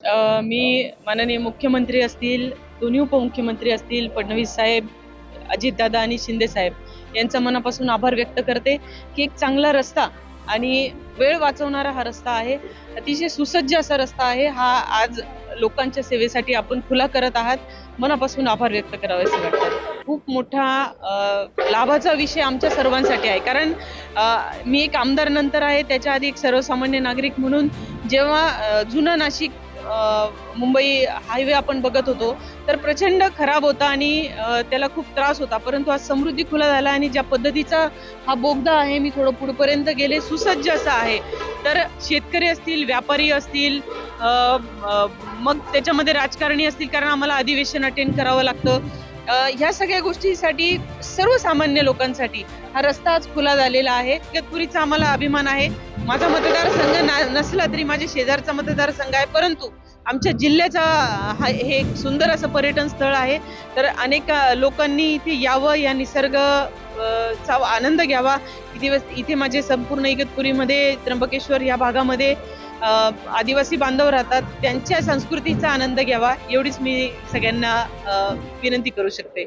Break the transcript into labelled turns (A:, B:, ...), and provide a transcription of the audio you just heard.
A: मी माननीय मुख्यमंत्री असतील दोन्ही उपमुख्यमंत्री असतील फडणवीस साहेब अजितदादा आणि शिंदे साहेब यांचा मनापासून आभार व्यक्त करते की एक चांगला रस्ता आणि वेळ वाचवणारा हा रस्ता आहे. अतिशय सुसज्ज असा रस्ता आहे. हा आज लोकांच्या सेवेसाठी आपण खुला करत आहात. मनापासून आभार व्यक्त करावे असं वाटतं. खूप मोठा लाभाचा विषय आमच्या सर्वांसाठी आहे. कारण मी एक आमदार नंतर आहे. त्याच्या आधी एक सर्वसामान्य नागरिक म्हणून जेव्हा जुनं नाशिक मुंबई हायवे आपण बघत होतो तर प्रचंड खराब होता आणि त्याला खूप त्रास होता. परंतु आज समृद्धी खुला झाला आणि ज्या पद्धतीचा हा बोगदा आहे मी थोडं पुढपर्यंत गेले सुसज्ज असा आहे. तर शेतकरी असतील व्यापारी असतील मग त्याच्यामध्ये राजकारणी असतील कारण आम्हाला अधिवेशन अटेंड करावं लागतं. ह्या सगळ्या गोष्टीसाठी सर्वसामान्य लोकांसाठी हा रस्ता आज खुला झालेला आहे. इगतपुरीचा आम्हाला अभिमान आहे. माझा मतदारसंघ ना- नसला तरी माझ्या शेजारचा मतदारसंघ आहे. परंतु आमच्या जिल्ह्याचा हा हे एक सुंदर असं पर्यटन स्थळ आहे. तर अनेक लोकांनी इथे यावं या निसर्ग चा आनंद घ्यावा. इथे इथे माझे संपूर्ण इगतपुरीमध्ये त्र्यंबकेश्वर या भागामध्ये आदिवासी बांधव राहतात त्यांच्या संस्कृतीचा आनंद घ्यावा एवढीच मी सगळ्यांना विनंती करू शकते.